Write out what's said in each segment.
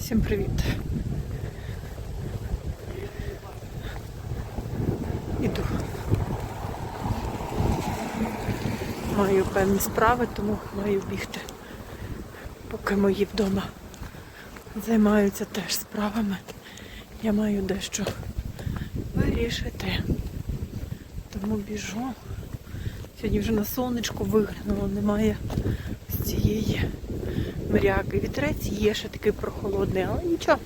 Всім привіт. Іду. Маю певні справи, тому маю бігти. Поки мої вдома займаються теж справами. Я маю дещо вирішити. Тому біжу. Сьогодні вже на сонечко виглянуло, немає з цієї мряки. Вітерець є ще такий прохолодний, але нічого,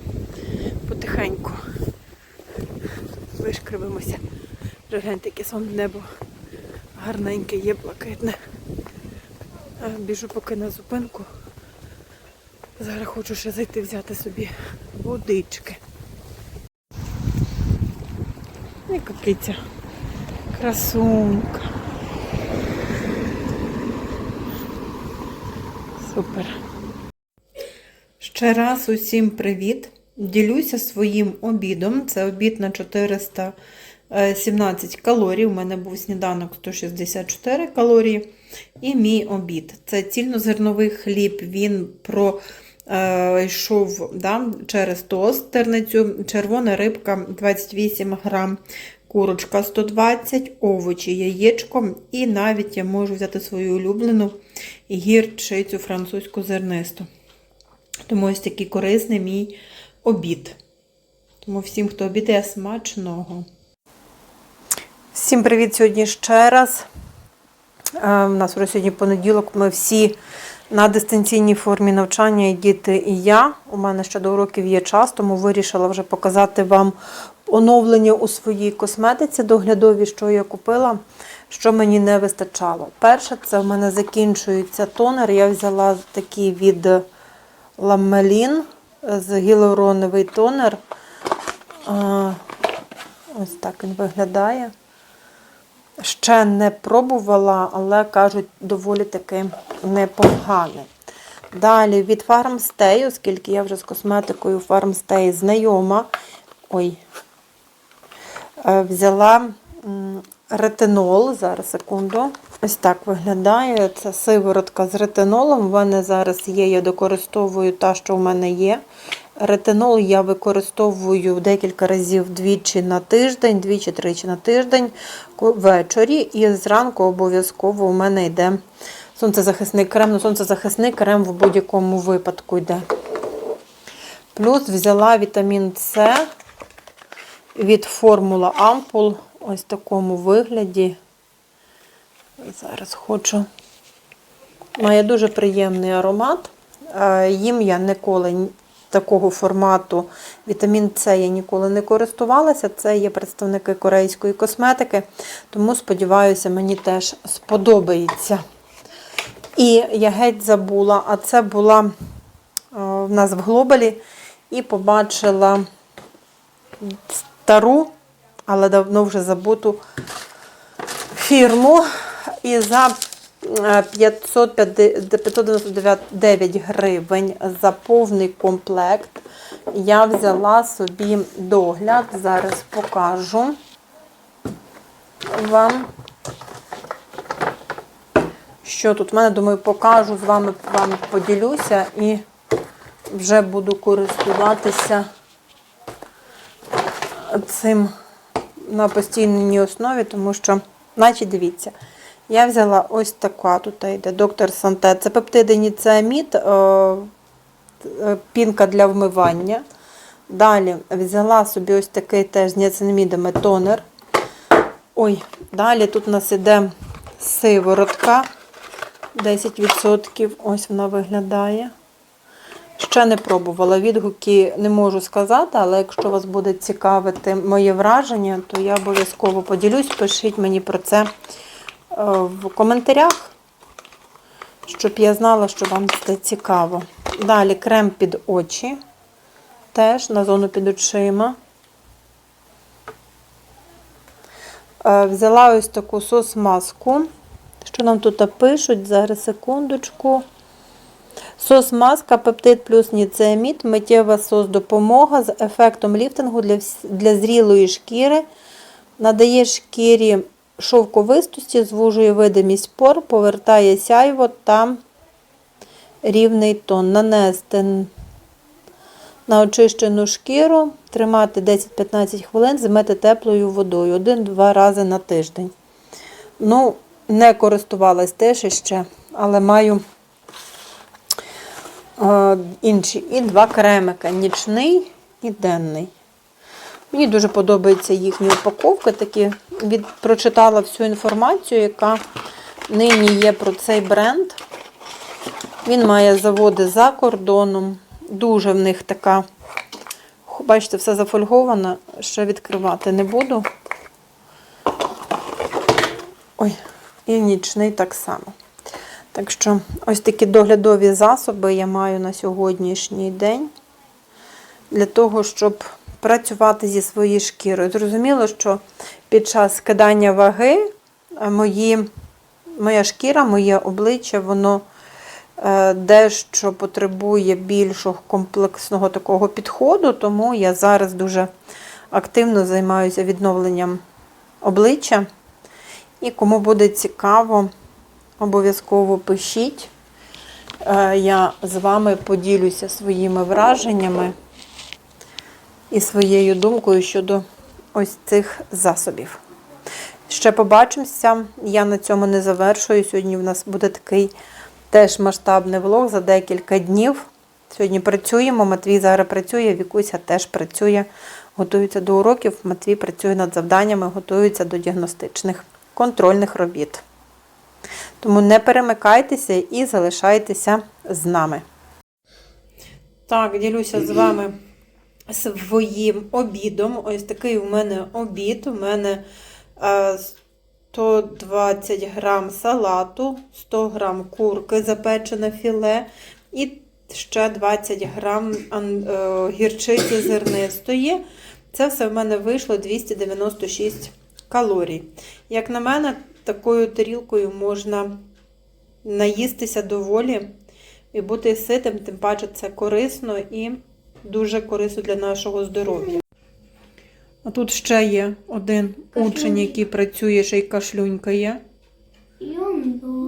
потихеньку вишкривимося. Вже гляньте, яке сон небо гарненьке є, блакитне. Е, Біжу поки на зупинку. Зараз хочу ще зайти взяти собі водички. Яка киця. Красунька. Супер. Ще раз усім привіт. Ділюся своїм обідом. Це обід на 417 калорій. У мене був сніданок 164 калорії. І мій обід. Це цільнозерновий хліб. Він пройшов да, через тостерницю. Червона рибка 28 грам. Курочка 120, овочі, яєчко, і навіть я можу взяти свою улюблену гірчицю французьку зернисту. Тому ось такий корисний мій обід. Тому всім, хто обідає, смачного. Всім привіт сьогодні ще раз. Е, У нас вже сьогодні понеділок, ми всі на дистанційній формі навчання, і діти, і я. У мене ще до уроків є час, тому вирішила вже показати вам оновлення у своїй косметиці доглядові, що я купила, що мені не вистачало. Перше, це в мене закінчується тонер. Я взяла такий від Ламелін з гіалуроновий тонер. Ось так він виглядає. Ще не пробувала, але кажуть, доволі таки непоганий. Далі від Farmstay, оскільки я вже з косметикою Farmstay знайома. Ой, е, взяла ретинол. Зараз секунду. Ось так виглядає. Це сиворотка з ретинолом. В мене зараз є, я докористовую та, що в мене є. Ретинол я використовую декілька разів двічі на тиждень, двічі-тричі на тиждень ввечері. І зранку обов'язково у мене йде сонцезахисний крем. Ну, сонцезахисний крем в будь-якому випадку йде. Плюс взяла вітамін С від формула Ампул. Ось такому вигляді. Зараз хочу. Має дуже приємний аромат. Е, Їм я ніколи такого формату вітамін С я ніколи не користувалася. Це є представники корейської косметики, тому сподіваюся, мені теж сподобається. І я геть забула, а це була е, в нас в глобалі і побачила стару, але давно вже забуту фірму. І за е, 550 599 гривень за повний комплект я взяла собі догляд. Зараз покажу вам. Що тут? В мене, думаю, покажу з вами, вам поділюся і вже буду користуватися цим на постійній основі, тому що, значить, дивіться, я взяла ось така, тут йде доктор Санте. Це пептиди ніцеамід, е, е, пінка для вмивання. Далі взяла собі ось такий теж з ніацинамідами тонер. Ой, далі тут у нас іде сиворотка. 10%. Ось вона виглядає. Ще не пробувала. Відгуки не можу сказати, але якщо вас буде цікавити моє враження, то я обов'язково поділюсь. Пишіть мені про це е, в коментарях, щоб я знала, що вам це цікаво. Далі крем під очі. Теж на зону під очима. Е, Взяла ось таку сос-маску. Що нам тут пишуть? Зараз секундочку. Сос маска, пептид плюс ніцеамід, миттєва сос допомога з ефектом ліфтингу для, для зрілої шкіри. Надає шкірі шовковистості, звужує видимість пор, повертає сяйво та рівний тон. Нанести на очищену шкіру, тримати 10-15 хвилин, змити теплою водою один-два рази на тиждень. Ну, не користувалась теж іще, але маю інші. І два кремика нічний і денний. Мені дуже подобаються їхні упаковки. Такі від, прочитала всю інформацію, яка нині є про цей бренд. Він має заводи за кордоном. Дуже в них така. Бачите, все зафольговано, ще відкривати не буду. Ой, і нічний так само. Так що ось такі доглядові засоби я маю на сьогоднішній день для того, щоб працювати зі своєю шкірою. Зрозуміло, що під час скидання ваги е, мої, моя шкіра, моє обличчя, воно е, дещо потребує більшого комплексного такого підходу, тому я зараз дуже активно займаюся відновленням обличчя. І кому буде цікаво, обов'язково пишіть. Е, Я з вами поділюся своїми враженнями і своєю думкою щодо ось цих засобів. Ще побачимося. Я на цьому не завершую. Сьогодні в нас буде такий теж масштабний влог за декілька днів. Сьогодні працюємо. Матвій зараз працює, Вікуся теж працює, готується до уроків. Матвій працює над завданнями, готується до діагностичних контрольних робіт. Тому не перемикайтеся і залишайтеся з нами. Так, ділюся з вами своїм обідом. Ось такий у мене обід. У мене е, 120 грам салату, 100 грам курки, запечене філе і ще 20 грам е, гірчиці зернистої. Це все в мене вийшло 296 калорій. Як на мене, такою тарілкою можна наїстися доволі і бути ситим, тим паче це корисно і дуже корисно для нашого здоров'я. А тут ще є один учень, який працює, ще й кашлюнькає.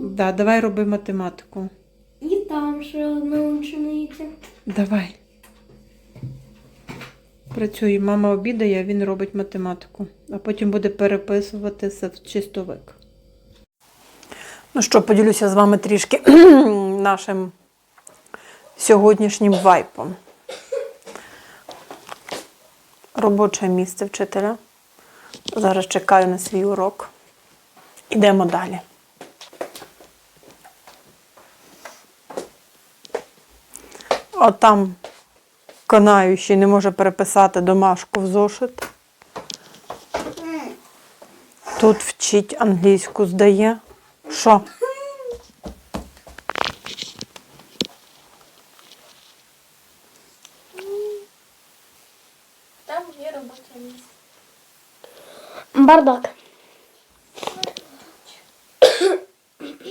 Да, давай роби математику. І там ще одна учениця. Давай. Працює, мама обідає, він робить математику, а потім буде переписувати це в чистовик. Ну що, поділюся з вами трішки нашим сьогоднішнім вайпом. Робоче місце вчителя. Зараз чекаю на свій урок. Ідемо далі. А там канаючий не може переписати домашку в зошит. Тут вчить англійську здає. Що? Там є робоче місце. Бардак.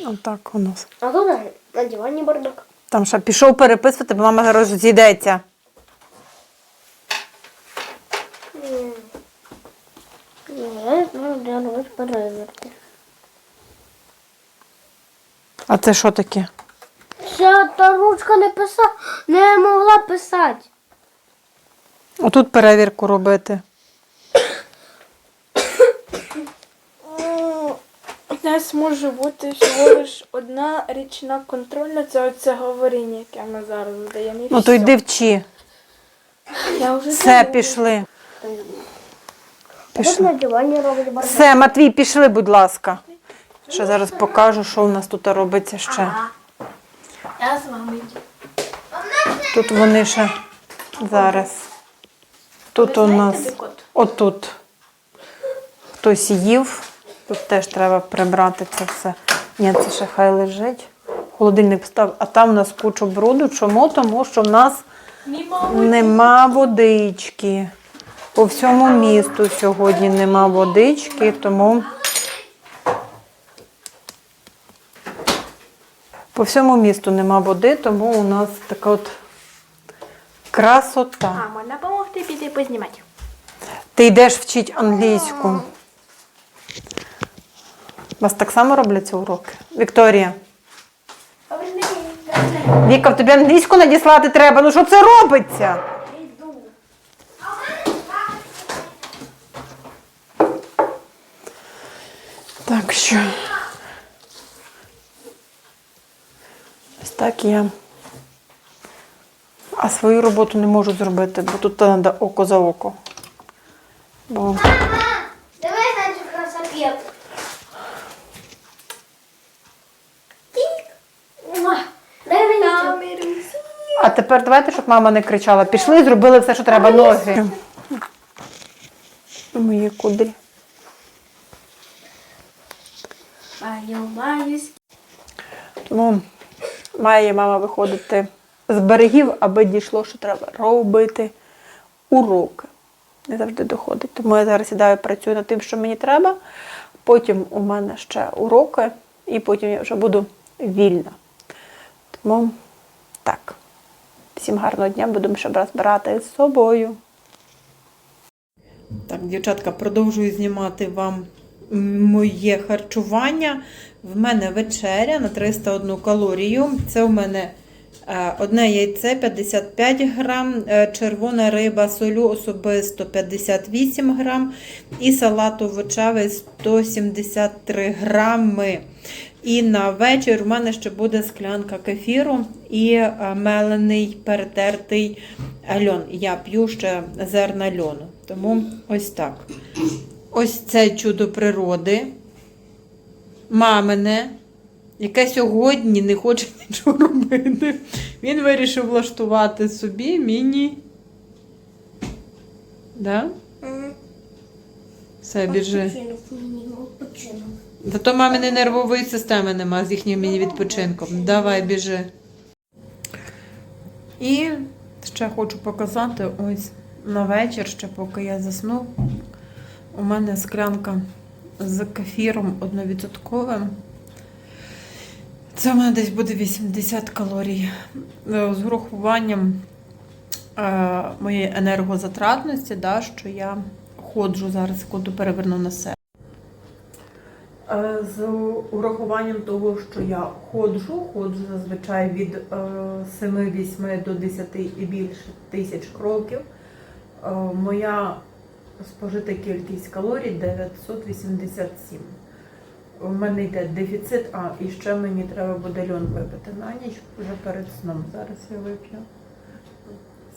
Отак у нас. А тут на дивані бардак. Там ще пішов переписувати, бо мама зараз зійдеться. Я знаю, де робити переверти. А це що таке? Ще та ручка не писала, не могла писати. Отут перевірку робити. У нас може бути всього лиш одна річна контрольна, це оце говоріння, яке ми зараз задаємо. і Ну то все. йди вчи. Я вже Все, забула. пішли. На дивані робить. Все, Матвій, пішли, будь ласка. Ще зараз покажу, що у нас тут робиться ще. Я з вами. Тут вони ще зараз. Тут у нас отут хтось їв. Тут теж треба прибрати це все. Ні, це ще хай лежить. Холодильник став, а там у нас куча бруду. Чому? Тому що в нас нема водички. По всьому місту сьогодні нема водички, тому По всьому місту нема води, тому у нас така от красота. А, можна допомогти піти познімати. Ти йдеш вчити англійську. Вас так само робляться уроки? Вікторія. Віка, в тобі англійську надіслати треба. Ну що це робиться? Так що. Так я. А свою роботу не можу зробити, бо тут треба око за око. Бо Давай нашу цю. А тепер давайте, щоб мама не кричала. Пішли, зробили все, що треба ноги. Мої кудрі. Маю, маю. Тому має мама виходити з берегів, аби дійшло, що треба робити уроки. Не завжди доходить. Тому я зараз сідаю, працюю над тим, що мені треба. Потім у мене ще уроки, і потім я вже буду вільна. Тому так. Всім гарного дня, будемо ще розбирати з собою. Так, дівчатка, продовжую знімати вам моє харчування. В мене вечеря на 301 калорію. Це в мене е, одне яйце 55 грам, е, червона риба солю особисто 58 грам і салат овочевий 173 грами. І на вечір в мене ще буде склянка кефіру і е, мелений перетертий льон. Я п'ю ще зерна льону. Тому ось так. Ось це чудо природи. Мамине, яке сьогодні не хоче нічого робити. Він вирішив влаштувати собі міні. Да? Все, біжи. Відпочинок. Зато маминої нервової системи нема з їхнім міні-відпочинком. Давай, біжи. І ще хочу показати ось на вечір, ще поки я засну. У мене склянка з кефіром одновідсотковим. Це в мене десь буде 80 калорій. Е, З урахуванням е, моєї енергозатратності, да, що я ходжу зараз, секунду переверну на себе. Е, З урахуванням того, що я ходжу, ходжу зазвичай від е, 7-8 до 10 і більше тисяч кроків. Моя спожита кількість калорій 987. У мене йде дефіцит, а і ще мені треба буде льон випити на ніч вже перед сном. Зараз я вип'ю.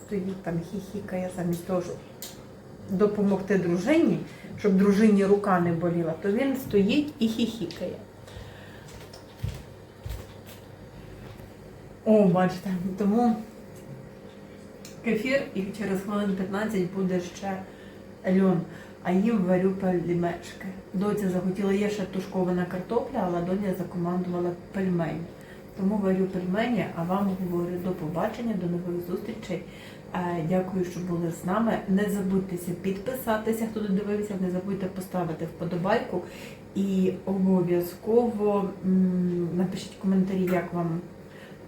Стоїть там хіхікає замість того, щоб допомогти дружині, щоб дружині рука не боліла, то він стоїть і хіхікає. О, бачите, тому кефір і через хвилин 15 буде ще льон, а їм варю пельмешки. Доця захотіла є ще тушкована картопля, але доня закомандувала пельмені. Тому варю пельмені, а вам говорю до побачення, до нових зустрічей. Е, Дякую, що були з нами. Не забудьтеся підписатися, хто додивився, не забудьте поставити вподобайку і обов'язково напишіть коментарі, як вам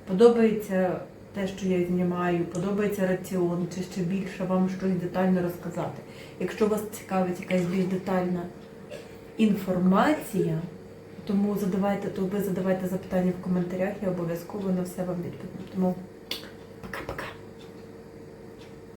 подобається те, що я знімаю, подобається раціон, чи ще більше вам щось детально розказати. Якщо вас цікавить якась більш детальна інформація, тому задавайте, то ви задавайте запитання в коментарях, я обов'язково на все вам відповім. Тому